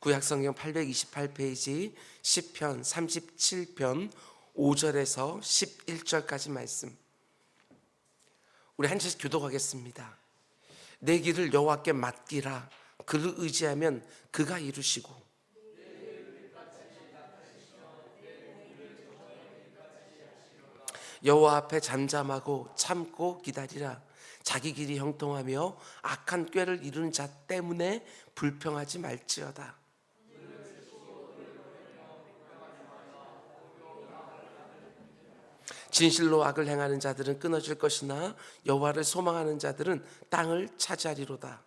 구약성경 828페이지 10편 37편 5절에서 11절까지 말씀. 우리 한 절씩 교독하겠습니다. 내 길을 여호와께 맡기라. 그를 의지하면 그가 이루시고 여호와 앞에 잠잠하고 참고 기다리라. 자기 길이 형통하며 악한 꾀를 이루는 자 때문에 불평하지 말지어다. 진실로 악을 행하는 자들은 끊어질 것이나 여호와를 소망하는 자들은 땅을 차지하리로다.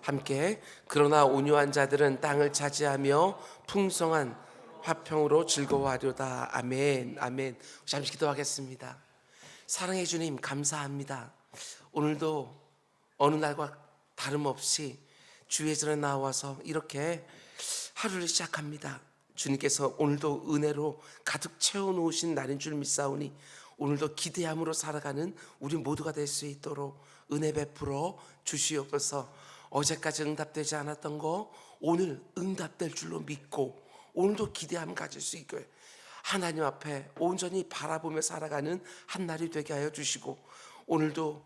함께 그러나 온유한 자들은 땅을 차지하며 풍성한 화평으로 즐거워하리로다. 아멘. 아멘. 잠시 기도하겠습니다. 사랑해 주님 감사합니다. 오늘도 어느 날과 다름없이 주의 전에 나와서 이렇게 하루를 시작합니다. 주님께서 오늘도 은혜로 가득 채워 놓으신 날인 줄 믿사오니 오늘도 기대함으로 살아가는 우리 모두가 될 수 있도록 은혜 베풀어 주시옵소서. 어제까지 응답되지 않았던 거 오늘 응답될 줄로 믿고 오늘도 기대함 가질 수 있게 하나님 앞에 온전히 바라보며 살아가는 한 날이 되게 하여 주시고 오늘도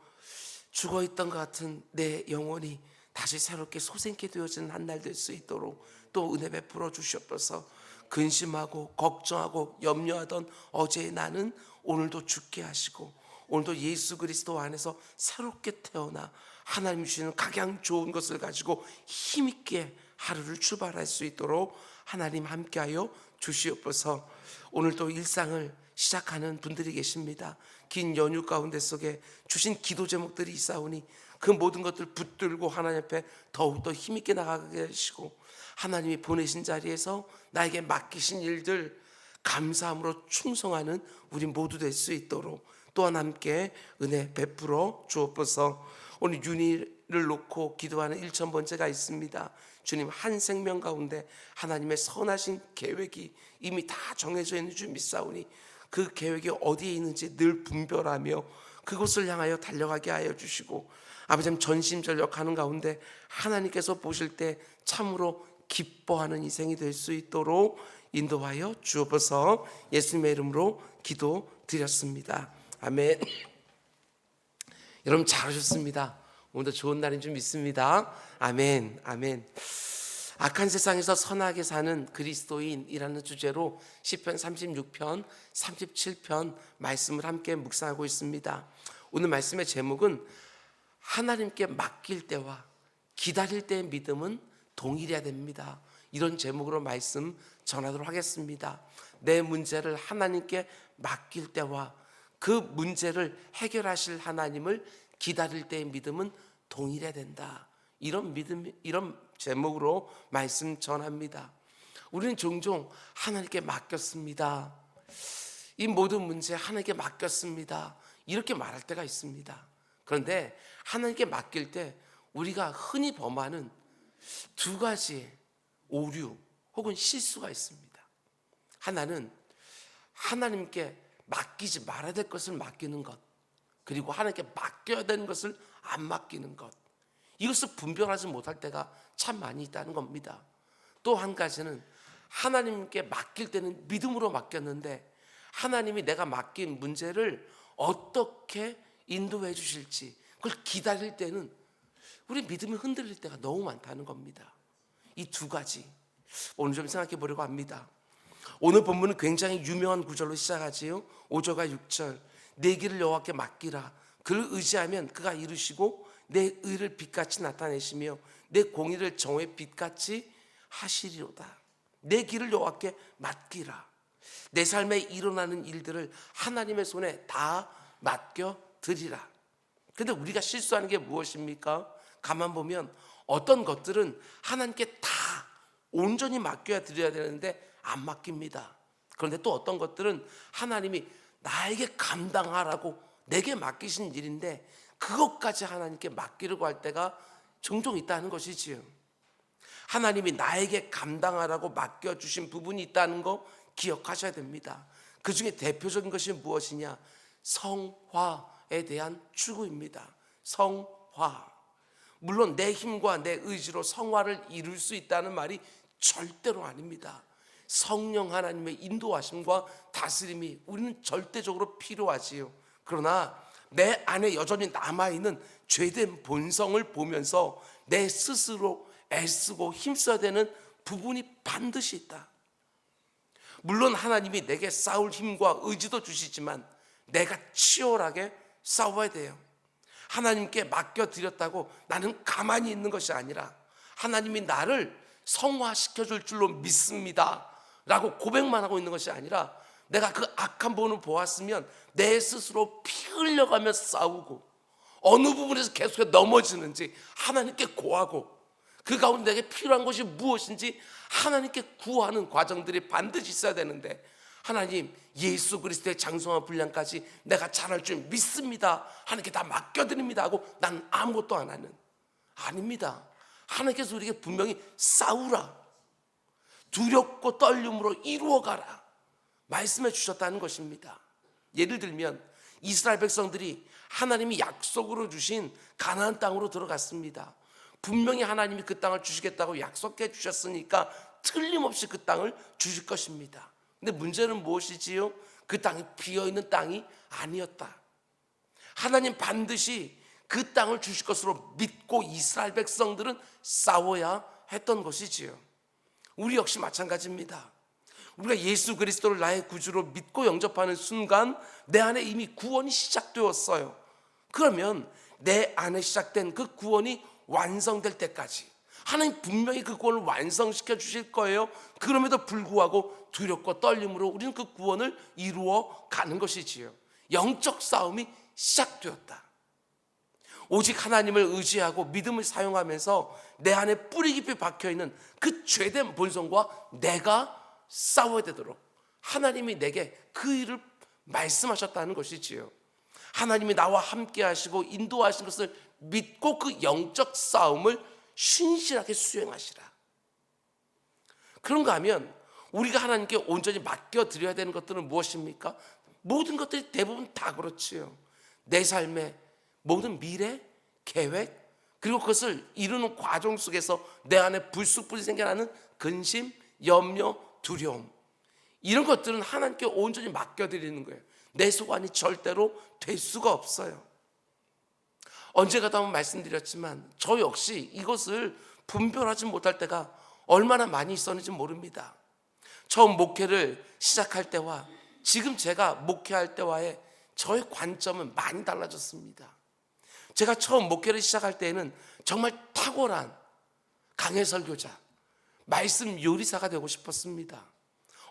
죽어 있던 것 같은 내 영혼이 다시 새롭게 소생케 되어지는 한 날 될 수 있도록 또 은혜 베풀어 주시옵소서. 근심하고 걱정하고 염려하던 어제의 나는 오늘도 죽게 하시고 오늘도 예수 그리스도 안에서 새롭게 태어나 하나님 주시는 각양 좋은 것을 가지고 힘있게 하루를 출발할 수 있도록 하나님 함께하여 주시옵소서. 오늘도 일상을 시작하는 분들이 계십니다. 긴 연휴 가운데 속에 주신 기도 제목들이 있사오니 그 모든 것들 붙들고 하나님 앞에 더욱더 힘있게 나가게 하시고 하나님이 보내신 자리에서 나에게 맡기신 일들 감사함으로 충성하는 우리 모두 될 수 있도록 또한 함께 은혜 베풀어 주옵소서 오늘 윤희를 놓고 기도하는 1천 번째가 있습니다. 주님 한 생명 가운데 하나님의 선하신 계획이 이미 다 정해져 있는 줄 믿사오니 그 계획이 어디에 있는지 늘 분별하며 그곳을 향하여 달려가게 하여 주시고 아버지 전심전력하는 가운데 하나님께서 보실 때 참으로 기뻐하는 인생이 될 수 있도록 인도하여 주옵소서 예수님의 이름으로 기도 드렸습니다. 아멘. 여러분 잘하셨습니다. 오늘도 좋은 날인 줄 믿습니다. 아멘. 아멘. 악한 세상에서 선하게 사는 그리스도인이라는 주제로 시편 36편, 37편 말씀을 함께 묵상하고 있습니다. 오늘 말씀의 제목은 하나님께 맡길 때와 기다릴 때의 믿음은 동일해야 됩니다. 이런 제목으로 말씀 전하도록 하겠습니다. 내 문제를 하나님께 맡길 때와 그 문제를 해결하실 하나님을 기다릴 때의 믿음은 동일해야 된다. 이런 믿음, 이런 제목으로 말씀 전합니다. 우리는 종종 하나님께 맡겼습니다. 이 모든 문제 하나님께 맡겼습니다. 이렇게 말할 때가 있습니다. 그런데 하나님께 맡길 때 우리가 흔히 범하는 두 가지 오류 혹은 실수가 있습니다. 하나는 하나님께 맡기지 말아야 될 것을 맡기는 것, 그리고 하나님께 맡겨야 되는 것을 안 맡기는 것. 이것을 분별하지 못할 때가 참 많이 있다는 겁니다. 또 한 가지는 하나님께 맡길 때는 믿음으로 맡겼는데 하나님이 내가 맡긴 문제를 어떻게 인도해 주실지 그걸 기다릴 때는 우리 믿음이 흔들릴 때가 너무 많다는 겁니다. 이 두 가지 오늘 좀 생각해 보려고 합니다. 오늘 본문은 굉장히 유명한 구절로 시작하지요. 5절과 6절. 내 길을 여호와께 맡기라. 그를 의지하면 그가 이루시고 내 의를 빛같이 나타내시며 내 공의를 정오의 빛같이 하시리로다. 내 길을 여호와께 맡기라. 내 삶에 일어나는 일들을 하나님의 손에 다 맡겨 드리라. 근데 우리가 실수하는 게 무엇입니까? 가만 보면 어떤 것들은 하나님께 다 온전히 맡겨야 드려야 되는데 안 맡깁니다. 그런데 또 어떤 것들은 하나님이 나에게 감당하라고 내게 맡기신 일인데 그것까지 하나님께 맡기려고 할 때가 종종 있다는 것이지요. 하나님이 나에게 감당하라고 맡겨주신 부분이 있다는 거 기억하셔야 됩니다. 그 중에 대표적인 것이 무엇이냐? 성화에 대한 추구입니다. 성화. 물론 내 힘과 내 의지로 성화를 이룰 수 있다는 말이 절대로 아닙니다. 성령 하나님의 인도하심과 다스림이 우리는 절대적으로 필요하지요. 그러나 내 안에 여전히 남아있는 죄된 본성을 보면서 내 스스로 애쓰고 힘써야 되는 부분이 반드시 있다. 물론 하나님이 내게 싸울 힘과 의지도 주시지만 내가 치열하게 싸워야 돼요. 하나님께 맡겨드렸다고 나는 가만히 있는 것이 아니라 하나님이 나를 성화시켜 줄 줄로 믿습니다. 라고 고백만 하고 있는 것이 아니라 내가 그 악한 본을 보았으면 내 스스로 피 흘려가며 싸우고 어느 부분에서 계속 넘어지는지 하나님께 고하고 그 가운데 내게 필요한 것이 무엇인지 하나님께 구하는 과정들이 반드시 있어야 되는데 하나님 예수 그리스도의 장성한 분량까지 내가 잘할 줄 믿습니다. 하나님께 다 맡겨드립니다 하고 난 아무것도 안 하는 아닙니다. 하나님께서 우리에게 분명히 싸우라 두렵고 떨림으로 이루어가라 말씀해 주셨다는 것입니다. 예를 들면 이스라엘 백성들이 하나님이 약속으로 주신 가나안 땅으로 들어갔습니다. 분명히 하나님이 그 땅을 주시겠다고 약속해 주셨으니까 틀림없이 그 땅을 주실 것입니다. 근데 문제는 무엇이지요? 그 땅이 비어 있는 땅이 아니었다. 하나님 반드시 그 땅을 주실 것으로 믿고 이스라엘 백성들은 싸워야 했던 것이지요. 우리 역시 마찬가지입니다. 우리가 예수 그리스도를 나의 구주로 믿고 영접하는 순간 내 안에 이미 구원이 시작되었어요. 그러면 내 안에 시작된 그 구원이 완성될 때까지 하나님 분명히 그 구원을 완성시켜 주실 거예요. 그럼에도 불구하고 두렵고 떨림으로 우리는 그 구원을 이루어 가는 것이지요. 영적 싸움이 시작되었다. 오직 하나님을 의지하고 믿음을 사용하면서 내 안에 뿌리 깊이 박혀 있는 그 죄된 본성과 내가 싸워야 되도록 하나님이 내게 그 일을 말씀하셨다는 것이지요. 하나님이 나와 함께 하시고 인도하신 것을 믿고 그 영적 싸움을 신실하게 수행하시라. 그런가 하면 우리가 하나님께 온전히 맡겨 드려야 되는 것들은 무엇입니까? 모든 것들이 대부분 다 그렇지요. 내 삶의 모든 미래, 계획, 그리고 그것을 이루는 과정 속에서 내 안에 불쑥불이 생겨나는 근심, 염려, 두려움. 이런 것들은 하나님께 온전히 맡겨드리는 거예요. 내 소관이 절대로 될 수가 없어요. 언제가도 한번 말씀드렸지만 저 역시 이것을 분별하지 못할 때가 얼마나 많이 있었는지 모릅니다. 처음 목회를 시작할 때와 지금 제가 목회할 때와의 저의 관점은 많이 달라졌습니다. 제가 처음 목회를 시작할 때에는 정말 탁월한 강해 설교자, 말씀 요리사가 되고 싶었습니다.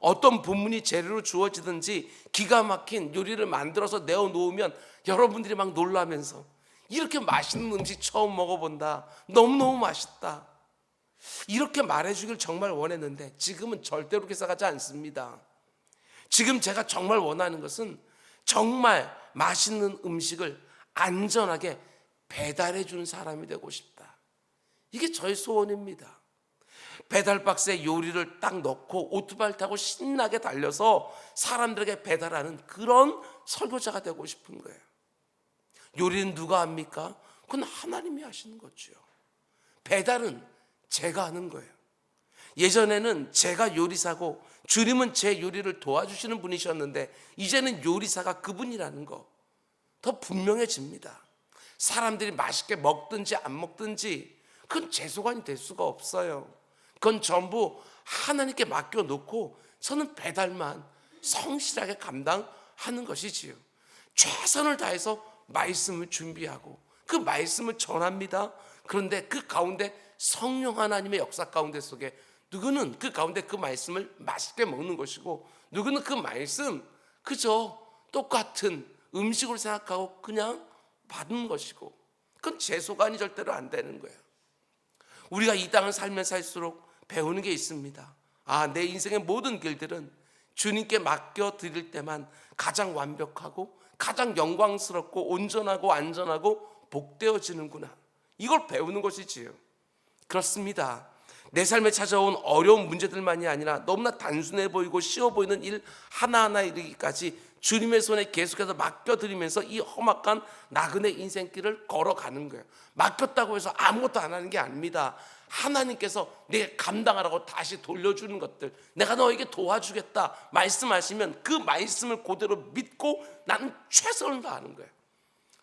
어떤 본문이 재료로 주어지든지 기가 막힌 요리를 만들어서 내어 놓으면 여러분들이 막 놀라면서 이렇게 맛있는 음식 처음 먹어본다. 너무너무 맛있다. 이렇게 말해주길 정말 원했는데 지금은 절대로 그렇게 생각하지 않습니다. 지금 제가 정말 원하는 것은 정말 맛있는 음식을 안전하게 배달해 주는 사람이 되고 싶다. 이게 저의 소원입니다. 배달 박스에 요리를 딱 넣고 오토바이 타고 신나게 달려서 사람들에게 배달하는 그런 설교자가 되고 싶은 거예요. 요리는 누가 합니까? 그건 하나님이 하시는 거죠. 배달은 제가 하는 거예요. 예전에는 제가 요리사고 주님은 제 요리를 도와주시는 분이셨는데 이제는 요리사가 그분이라는 거 더 분명해집니다. 사람들이 맛있게 먹든지 안 먹든지 그건 제 소관이 될 수가 없어요. 그건 전부 하나님께 맡겨놓고 저는 배달만 성실하게 감당하는 것이지요. 최선을 다해서 말씀을 준비하고 그 말씀을 전합니다. 그런데 그 가운데 성령 하나님의 역사 가운데 속에 누구는 그 가운데 그 말씀을 맛있게 먹는 것이고 누구는 그 말씀 그저 똑같은 음식으로 생각하고 그냥 받는 것이고 그건 제 소관이 절대로 안 되는 거예요. 우리가 이 땅을 살면 살수록 배우는 게 있습니다. 아, 내 인생의 모든 길들은 주님께 맡겨 드릴 때만 가장 완벽하고 가장 영광스럽고 온전하고 안전하고 복되어지는구나. 이걸 배우는 것이지요. 그렇습니다. 내 삶에 찾아온 어려운 문제들만이 아니라 너무나 단순해 보이고 쉬워 보이는 일 하나하나 이르기까지 주님의 손에 계속해서 맡겨드리면서 이 험악한 나그네 인생길을 걸어가는 거예요. 맡겼다고 해서 아무것도 안 하는 게 아닙니다. 하나님께서 내가 감당하라고 다시 돌려주는 것들, 내가 너에게 도와주겠다 말씀하시면 그 말씀을 그대로 믿고 나는 최선을 다하는 거예요.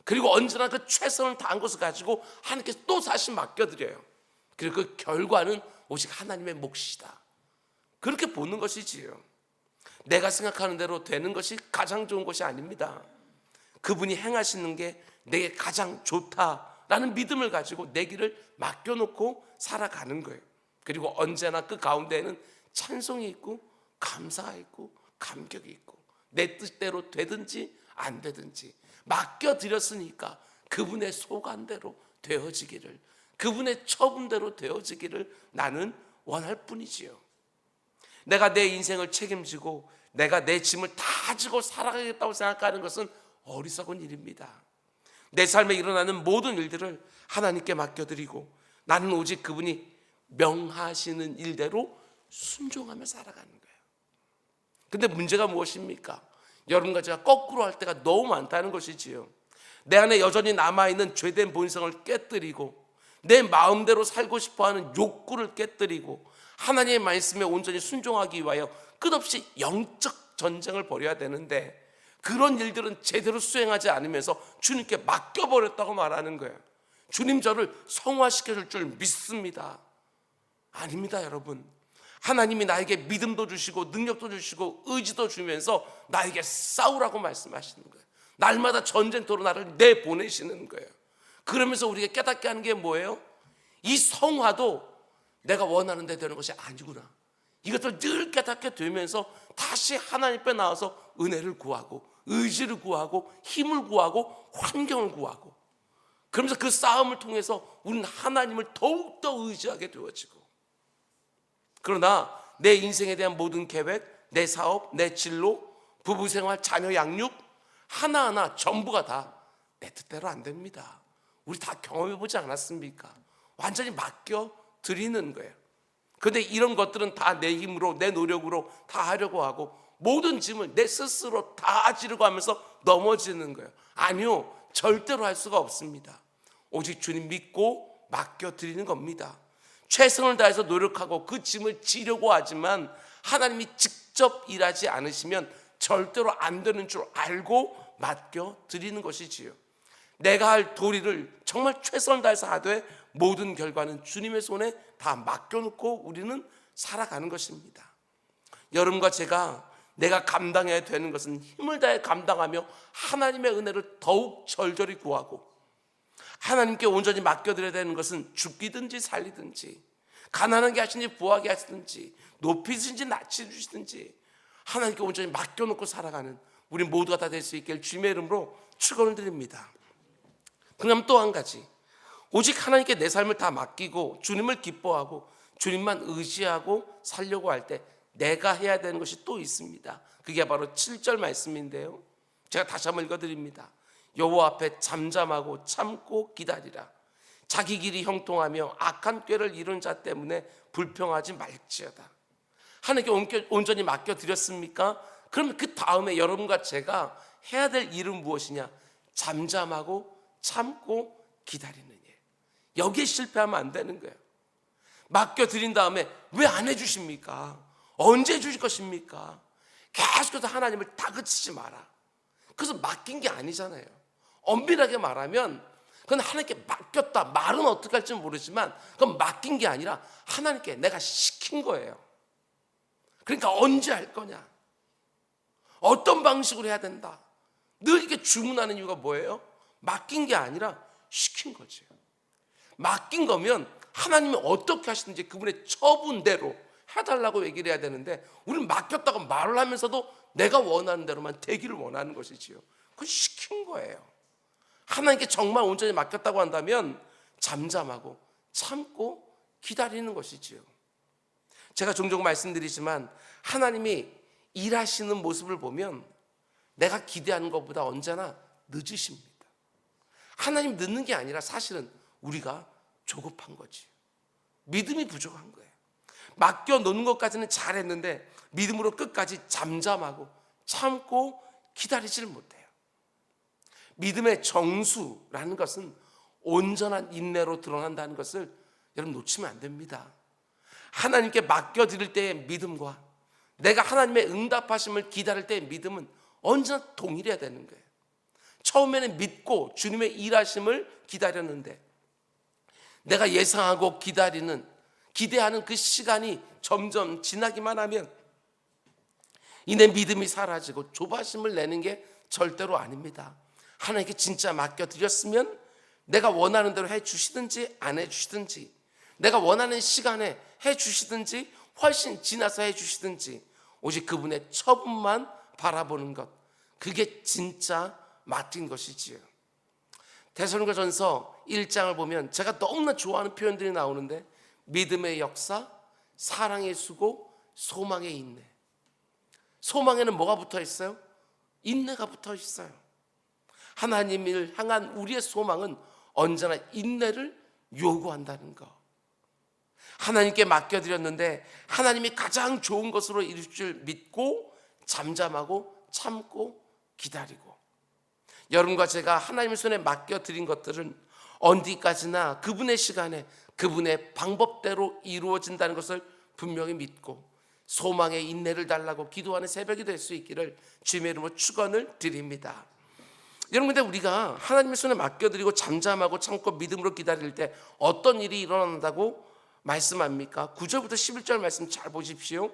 그리고 언제나 그 최선을 다한 것을 가지고 하나님께서 또 다시 맡겨드려요. 그리고 그 결과는 오직 하나님의 몫이다. 그렇게 보는 것이지요. 내가 생각하는 대로 되는 것이 가장 좋은 것이 아닙니다. 그분이 행하시는 게 내게 가장 좋다라는 믿음을 가지고 내 길을 맡겨놓고 살아가는 거예요. 그리고 언제나 그 가운데에는 찬송이 있고 감사가 있고 감격이 있고 내 뜻대로 되든지 안 되든지 맡겨드렸으니까 그분의 소관대로 되어지기를 그분의 처분대로 되어지기를 나는 원할 뿐이지요. 내가 내 인생을 책임지고 내가 내 짐을 다 지고 살아가겠다고 생각하는 것은 어리석은 일입니다. 내 삶에 일어나는 모든 일들을 하나님께 맡겨드리고 나는 오직 그분이 명하시는 일대로 순종하며 살아가는 거예요. 근데 문제가 무엇입니까? 여러분과 제가 거꾸로 할 때가 너무 많다는 것이지요. 내 안에 여전히 남아있는 죄된 본성을 깨뜨리고 내 마음대로 살고 싶어 하는 욕구를 깨뜨리고 하나님의 말씀에 온전히 순종하기 위하여 끝없이 영적 전쟁을 벌여야 되는데 그런 일들은 제대로 수행하지 않으면서 주님께 맡겨버렸다고 말하는 거예요. 주님 저를 성화시켜 줄 줄 믿습니다. 아닙니다, 여러분. 하나님이 나에게 믿음도 주시고 능력도 주시고 의지도 주면서 나에게 싸우라고 말씀하시는 거예요. 날마다 전쟁터로 나를 내보내시는 거예요. 그러면서 우리가 깨닫게 하는 게 뭐예요? 이 성화도 내가 원하는 데 되는 것이 아니구나. 이것을 늘 깨닫게 되면서 다시 하나님 앞에 나와서 은혜를 구하고 의지를 구하고 힘을 구하고 환경을 구하고 그러면서 그 싸움을 통해서 우리는 하나님을 더욱더 의지하게 되어지고 그러나 내 인생에 대한 모든 계획, 내 사업, 내 진로, 부부 생활, 자녀 양육 하나하나 전부가 다 내 뜻대로 안 됩니다. 우리 다 경험해 보지 않았습니까? 완전히 맡겨 드리는 거예요. 근데 이런 것들은 다 내 힘으로 내 노력으로 다 하려고 하고 모든 짐을 내 스스로 다 지르고 하면서 넘어지는 거예요. 아니요. 절대로 할 수가 없습니다. 오직 주님 믿고 맡겨 드리는 겁니다. 최선을 다해서 노력하고 그 짐을 지려고 하지만 하나님이 직접 일하지 않으시면 절대로 안 되는 줄 알고 맡겨 드리는 것이지요. 내가 할 도리를 정말 최선을 다해서 하되 모든 결과는 주님의 손에 다 맡겨놓고 우리는 살아가는 것입니다. 여러분과 제가 내가 감당해야 되는 것은 힘을 다해 감당하며 하나님의 은혜를 더욱 절절히 구하고 하나님께 온전히 맡겨드려야 되는 것은 죽기든지 살리든지 가난하게 하시든지 부하게 하시든지 높이든지 낮추시든지 하나님께 온전히 맡겨놓고 살아가는 우리 모두가 다 될 수 있길 주님의 이름으로 축원을 드립니다. 그럼 또 한 가지 오직 하나님께 내 삶을 다 맡기고 주님을 기뻐하고 주님만 의지하고 살려고 할 때 내가 해야 되는 것이 또 있습니다. 그게 바로 7절 말씀인데요. 제가 다시 한번 읽어드립니다. 여호와 앞에 잠잠하고 참고 기다리라. 자기 길이 형통하며 악한 꾀를 이룬 자 때문에 불평하지 말지어다. 하나님께 온전히 맡겨 드렸습니까? 그러면 그 다음에 여러분과 제가 해야 될 일은 무엇이냐? 잠잠하고 참고 기다리는 일. 여기에 실패하면 안 되는 거예요. 맡겨 드린 다음에 왜 안 해주십니까? 언제 해주실 것입니까? 계속해서 하나님을 다그치지 마라. 그래서 맡긴 게 아니잖아요. 엄밀하게 말하면 그건 하나님께 맡겼다. 말은 어떻게 할지 모르지만 그건 맡긴 게 아니라 하나님께 내가 시킨 거예요. 그러니까 언제 할 거냐? 어떤 방식으로 해야 된다. 늘 이렇게 주문하는 이유가 뭐예요? 맡긴 게 아니라 시킨 거죠. 맡긴 거면 하나님이 어떻게 하시든지 그분의 처분대로 해달라고 얘기를 해야 되는데 우리는 맡겼다고 말을 하면서도 내가 원하는 대로만 되기를 원하는 것이지요. 그건 시킨 거예요. 하나님께 정말 온전히 맡겼다고 한다면 잠잠하고 참고 기다리는 것이지요. 제가 종종 말씀드리지만 하나님이 일하시는 모습을 보면 내가 기대하는 것보다 언제나 늦으십니다. 하나님 늦는 게 아니라 사실은 우리가 조급한 거지. 믿음이 부족한 거예요. 맡겨 놓는 것까지는 잘했는데 믿음으로 끝까지 잠잠하고 참고 기다리지를 못해요. 믿음의 정수라는 것은 온전한 인내로 드러난다는 것을 여러분 놓치면 안 됩니다. 하나님께 맡겨 드릴 때의 믿음과 내가 하나님의 응답하심을 기다릴 때의 믿음은 언제나 동일해야 되는 거예요. 처음에는 믿고 주님의 일하심을 기다렸는데 내가 예상하고 기다리는 기대하는 그 시간이 점점 지나기만 하면 이내 믿음이 사라지고 조바심을 내는 게 절대로 아닙니다. 하나님께 진짜 맡겨 드렸으면 내가 원하는 대로 해 주시든지 안 해 주시든지 내가 원하는 시간에 해 주시든지 훨씬 지나서 해 주시든지 오직 그분의 처분만 바라보는 것 그게 진짜 맡긴 것이지요. 대선가전서 1장을 보면 제가 너무나 좋아하는 표현들이 나오는데 믿음의 역사, 사랑의 수고, 소망의 인내. 소망에는 뭐가 붙어 있어요? 인내가 붙어 있어요. 하나님을 향한 우리의 소망은 언제나 인내를 요구한다는 거. 하나님께 맡겨드렸는데 하나님이 가장 좋은 것으로 이루실 줄 믿고 잠잠하고 참고 기다리고 여러분과 제가 하나님의 손에 맡겨 드린 것들은 언디까지나 그분의 시간에 그분의 방법대로 이루어진다는 것을 분명히 믿고 소망의 인내를 달라고 기도하는 새벽이 될 수 있기를 주님의 이름으로 축원을 드립니다. 여러분 근데 우리가 하나님의 손에 맡겨드리고 잠잠하고 참고 믿음으로 기다릴 때 어떤 일이 일어난다고 말씀합니까? 9절부터 11절 말씀 잘 보십시오.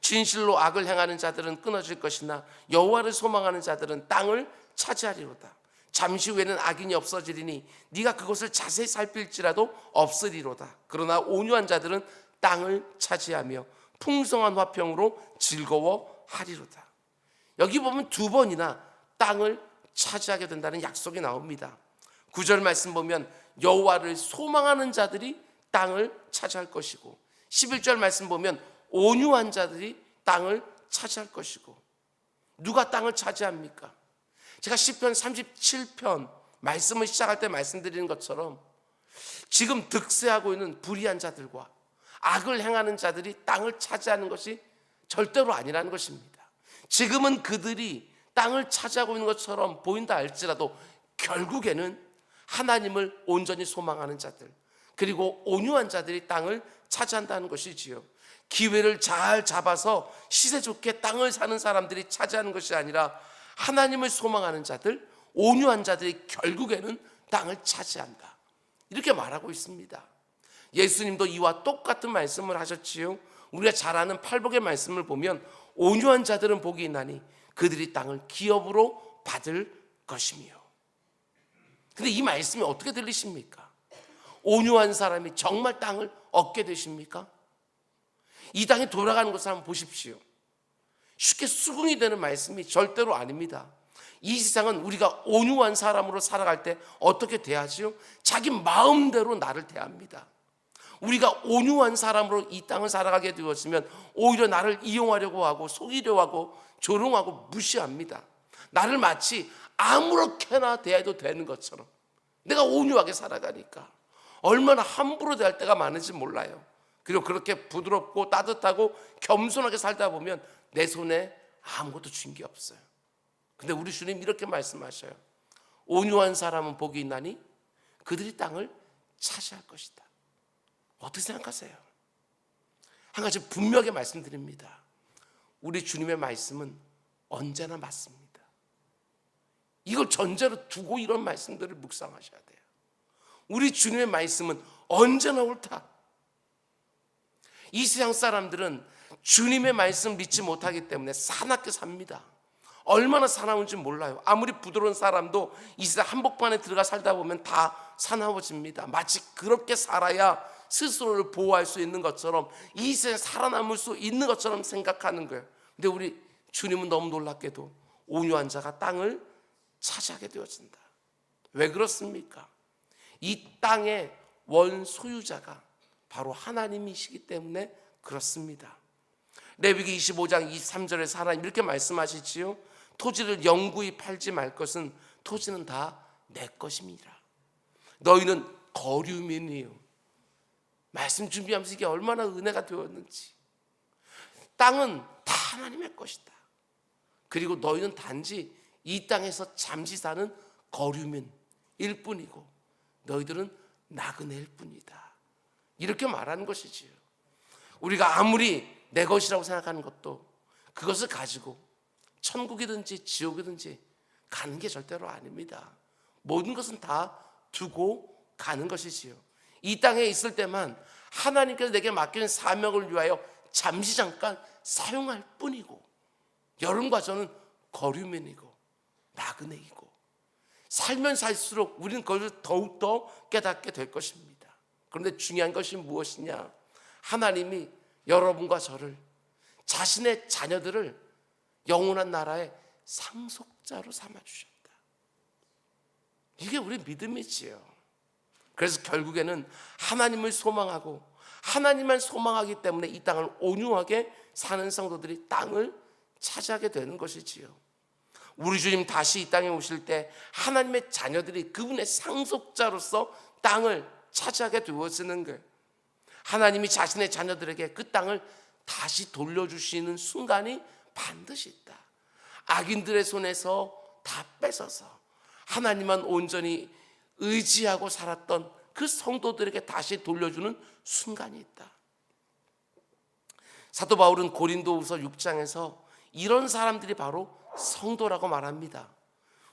진실로 악을 행하는 자들은 끊어질 것이나 여호와를 소망하는 자들은 땅을 차지하리로다. 잠시 후에는 악인이 없어지리니 네가 그것을 자세히 살필지라도 없으리로다. 그러나 온유한 자들은 땅을 차지하며 풍성한 화평으로 즐거워하리로다. 여기 보면 두 번이나 땅을 차지하게 된다는 약속이 나옵니다. 구절 말씀 보면 여호와를 소망하는 자들이 땅을 차지할 것이고 11절 말씀 보면 온유한 자들이 땅을 차지할 것이고 누가 땅을 차지합니까? 제가 시편 37편 말씀을 시작할 때 말씀드리는 것처럼 지금 득세하고 있는 불의한 자들과 악을 행하는 자들이 땅을 차지하는 것이 절대로 아니라는 것입니다. 지금은 그들이 땅을 차지하고 있는 것처럼 보인다 할지라도 결국에는 하나님을 온전히 소망하는 자들 그리고 온유한 자들이 땅을 차지한다는 것이지요. 기회를 잘 잡아서 시세 좋게 땅을 사는 사람들이 차지하는 것이 아니라 하나님을 소망하는 자들, 온유한 자들이 결국에는 땅을 차지한다. 이렇게 말하고 있습니다. 예수님도 이와 똑같은 말씀을 하셨지요. 우리가 잘 아는 팔복의 말씀을 보면 온유한 자들은 복이 있나니 그들이 땅을 기업으로 받을 것이며. 근데 이 말씀이 어떻게 들리십니까? 온유한 사람이 정말 땅을 얻게 되십니까? 이 땅에 돌아가는 것을 한번 보십시오. 쉽게 수긍이 되는 말씀이 절대로 아닙니다. 이 세상은 우리가 온유한 사람으로 살아갈 때 어떻게 대하지요? 자기 마음대로 나를 대합니다. 우리가 온유한 사람으로 이 땅을 살아가게 되었으면 오히려 나를 이용하려고 하고 속이려 하고 조롱하고 무시합니다. 나를 마치 아무렇게나 대해도 되는 것처럼 내가 온유하게 살아가니까 얼마나 함부로 대할 때가 많은지 몰라요. 그리고 그렇게 부드럽고 따뜻하고 겸손하게 살다 보면 내 손에 아무것도 쥔게 없어요. 근데 우리 주님 이렇게 말씀하셔요. 온유한 사람은 복이 있나니 그들이 땅을 차지할 것이다. 어떻게 생각하세요? 한 가지 분명하게 말씀드립니다. 우리 주님의 말씀은 언제나 맞습니다. 이걸 전제로 두고 이런 말씀들을 묵상하셔야 돼요. 우리 주님의 말씀은 언제나 옳다. 이 세상 사람들은 주님의 말씀 믿지 못하기 때문에 사납게 삽니다. 얼마나 사나운지 몰라요. 아무리 부드러운 사람도 이 세상 한복판에 들어가 살다 보면 다 사나워집니다. 마치 그렇게 살아야 스스로를 보호할 수 있는 것처럼 이 세상에 살아남을 수 있는 것처럼 생각하는 거예요. 근데 우리 주님은 너무 놀랍게도 온유한 자가 땅을 차지하게 되어진다. 왜 그렇습니까? 이 땅의 원 소유자가 바로 하나님이시기 때문에 그렇습니다. 레위기 25장 23절에서 하나님 이렇게 말씀하시지요. 토지를 영구히 팔지 말 것은 토지는 다 내 것입니다. 너희는 거류민이요. 말씀 준비하면서 이게 얼마나 은혜가 되었는지. 땅은 다 하나님의 것이다. 그리고 너희는 단지 이 땅에서 잠시 사는 거류민 일 뿐이고 너희들은 나그네일 뿐이다. 이렇게 말하는 것이지요. 우리가 아무리 내 것이라고 생각하는 것도 그것을 가지고 천국이든지 지옥이든지 가는 게 절대로 아닙니다. 모든 것은 다 두고 가는 것이지요. 이 땅에 있을 때만 하나님께서 내게 맡긴 사명을 위하여 잠시 잠깐 사용할 뿐이고 여러분과 저는 거류민이고 나그네이고 살면 살수록 우리는 그것을 더욱더 깨닫게 될 것입니다. 그런데 중요한 것이 무엇이냐? 하나님이 여러분과 저를 자신의 자녀들을 영원한 나라의 상속자로 삼아 주셨다. 이게 우리 믿음이지요. 그래서 결국에는 하나님을 소망하고 하나님만 소망하기 때문에 이 땅을 온유하게 사는 성도들이 땅을 차지하게 되는 것이지요. 우리 주님 다시 이 땅에 오실 때 하나님의 자녀들이 그분의 상속자로서 땅을 차지하게 되어지는 거예요. 하나님이 자신의 자녀들에게 그 땅을 다시 돌려주시는 순간이 반드시 있다. 악인들의 손에서 다 뺏어서 하나님만 온전히 의지하고 살았던 그 성도들에게 다시 돌려주는 순간이 있다. 사도 바울은 고린도후서 6장에서 이런 사람들이 바로 성도라고 말합니다.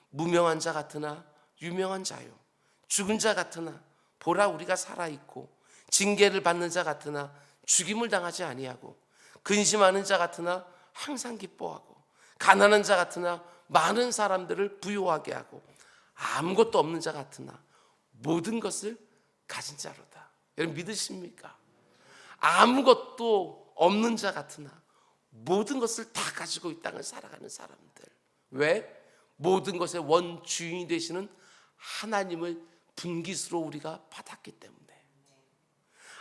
무명한 자 같으나 유명한 자요. 죽은 자 같으나 보라 우리가 살아 있고 징계를 받는 자 같으나 죽임을 당하지 아니하고 근심하는 자 같으나 항상 기뻐하고 가난한 자 같으나 많은 사람들을 부유하게 하고 아무것도 없는 자 같으나 모든 것을 가진 자로다. 여러분 믿으십니까? 아무것도 없는 자 같으나 모든 것을 다 가지고 이 땅을 살아가는 사람들. 왜? 모든 것의 원주인이 되시는 하나님을 분깃으로 우리가 받았기 때문에.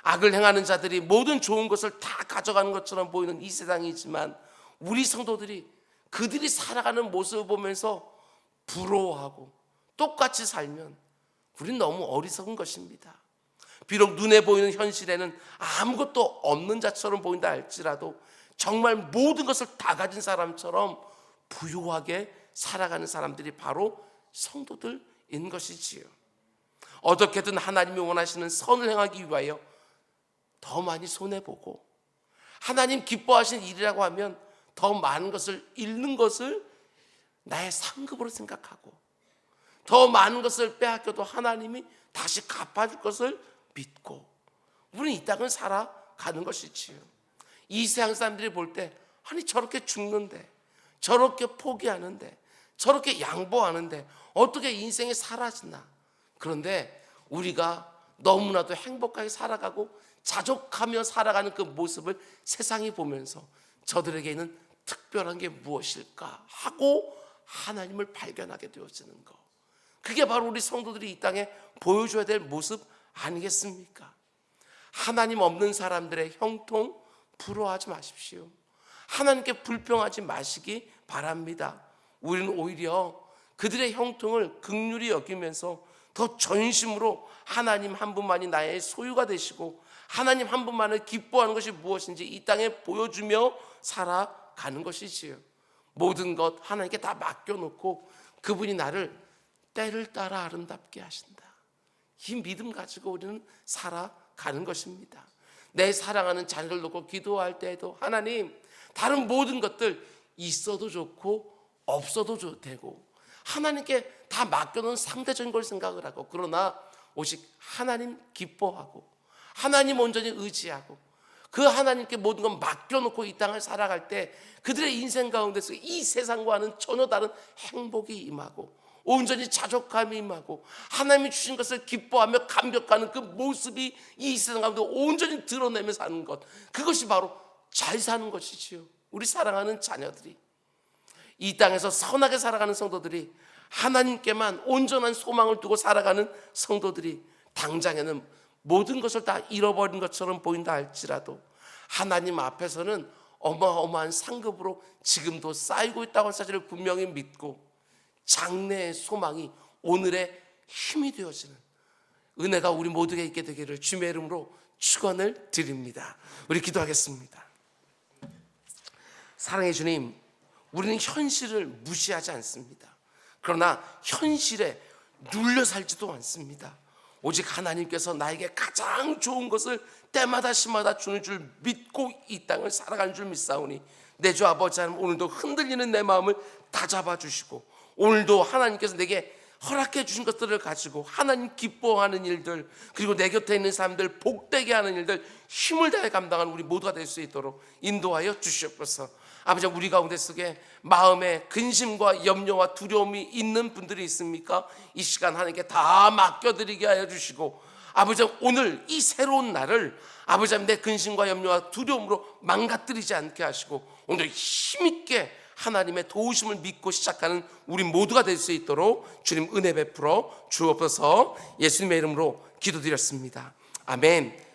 악을 행하는 자들이 모든 좋은 것을 다 가져가는 것처럼 보이는 이 세상이지만 우리 성도들이 그들이 살아가는 모습을 보면서 부러워하고 똑같이 살면 우리는 너무 어리석은 것입니다. 비록 눈에 보이는 현실에는 아무것도 없는 자처럼 보인다 할지라도 정말 모든 것을 다 가진 사람처럼 부유하게 살아가는 사람들이 바로 성도들인 것이지요. 어떻게든 하나님이 원하시는 선을 행하기 위하여 더 많이 손해보고 하나님 기뻐하시는 일이라고 하면 더 많은 것을 잃는 것을 나의 상급으로 생각하고 더 많은 것을 빼앗겨도 하나님이 다시 갚아줄 것을 믿고 우리는 이 땅을 살아가는 것이지요. 이 세상 사람들이 볼 때 아니 저렇게 죽는데 저렇게 포기하는데 저렇게 양보하는데 어떻게 인생이 사라지나 그런데 우리가 너무나도 행복하게 살아가고 자족하며 살아가는 그 모습을 세상이 보면서 저들에게는 특별한 게 무엇일까 하고 하나님을 발견하게 되어지는 것. 그게 바로 우리 성도들이 이 땅에 보여줘야 될 모습 아니겠습니까? 하나님 없는 사람들의 형통 부러워하지 마십시오. 하나님께 불평하지 마시기 바랍니다. 우리는 오히려 그들의 형통을 극률이 여기면서 더 전심으로 하나님 한 분만이 나의 소유가 되시고 하나님 한 분만을 기뻐하는 것이 무엇인지 이 땅에 보여주며 살아가는 것이지요. 모든 것 하나님께 다 맡겨놓고 그분이 나를 때를 따라 아름답게 하신다. 이 믿음 가지고 우리는 살아가는 것입니다. 내 사랑하는 자녀를 놓고 기도할 때에도 하나님 다른 모든 것들 있어도 좋고 없어도 되고 하나님께 다 맡겨놓은 상대적인 걸 생각을 하고 그러나 오직 하나님 기뻐하고 하나님 온전히 의지하고 그 하나님께 모든 걸 맡겨놓고 이 땅을 살아갈 때 그들의 인생 가운데서 이 세상과는 전혀 다른 행복이 임하고 온전히 자족감이 임하고 하나님이 주신 것을 기뻐하며 감격하는 그 모습이 이 세상 가운데 온전히 드러내며 사는 것. 그것이 바로 잘 사는 것이지요. 우리 사랑하는 자녀들이. 이 땅에서 선하게 살아가는 성도들이 하나님께만 온전한 소망을 두고 살아가는 성도들이 당장에는 모든 것을 다 잃어버린 것처럼 보인다 할지라도 하나님 앞에서는 어마어마한 상급으로 지금도 쌓이고 있다고 사실을 분명히 믿고 장래의 소망이 오늘의 힘이 되어지는 은혜가 우리 모두에게 있게 되기를 주의 이름으로 축원을 드립니다. 우리 기도하겠습니다. 사랑의 주님, 우리는 현실을 무시하지 않습니다. 그러나 현실에 눌려 살지도 않습니다. 오직 하나님께서 나에게 가장 좋은 것을 때마다 시마다 주는 줄 믿고 이 땅을 살아가는 줄 믿사오니 내 주 아버지 하나님 오늘도 흔들리는 내 마음을 다 잡아 주시고 오늘도 하나님께서 내게 허락해 주신 것들을 가지고 하나님 기뻐하는 일들 그리고 내 곁에 있는 사람들 복되게 하는 일들 힘을 다해 감당하는 우리 모두가 될 수 있도록 인도하여 주시옵소서. 아버지 우리 가운데 속에 마음에 근심과 염려와 두려움이 있는 분들이 있습니까? 이 시간 하나님께 다 맡겨드리게 하여 주시고 아버지 오늘 이 새로운 날을 아버지 내 근심과 염려와 두려움으로 망가뜨리지 않게 하시고 오늘 힘있게 하나님의 도우심을 믿고 시작하는 우리 모두가 될 수 있도록 주님 은혜 베풀어 주옵소서 예수님의 이름으로 기도드렸습니다. 아멘.